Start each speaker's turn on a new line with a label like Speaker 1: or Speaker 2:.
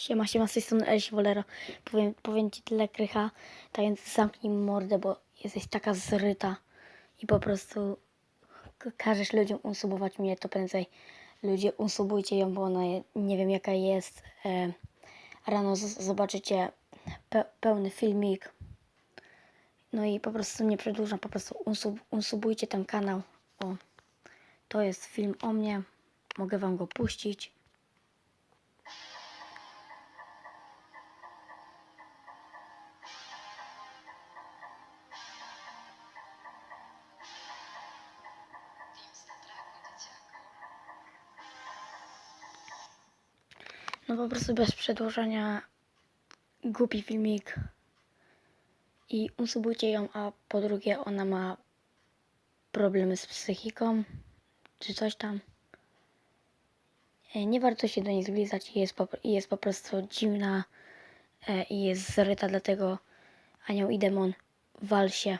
Speaker 1: Siema, siema, z tej strony Elsi Wolero. Powiem, powiem ci tyle krycha, tak więc zamknij mordę, bo jesteś taka zryta i po prostu każesz ludziom unsubować mnie, to prędzej ludzie unsubujcie ją, bo ona je, nie wiem jaka jest. E, rano zobaczycie pe, pełny filmik. No i po prostu nie przedłużam, po prostu unsub, unsubujcie ten kanał. O, to jest film o mnie, mogę wam go puścić. No po prostu bez przedłużania głupi filmik i unsubujcie ją, a po drugie ona ma problemy z psychiką czy coś tam. E, Nie warto się do niej zbliżać jest jest po prostu dziwna e, i jest zryta, dlatego anioł i demon wal się.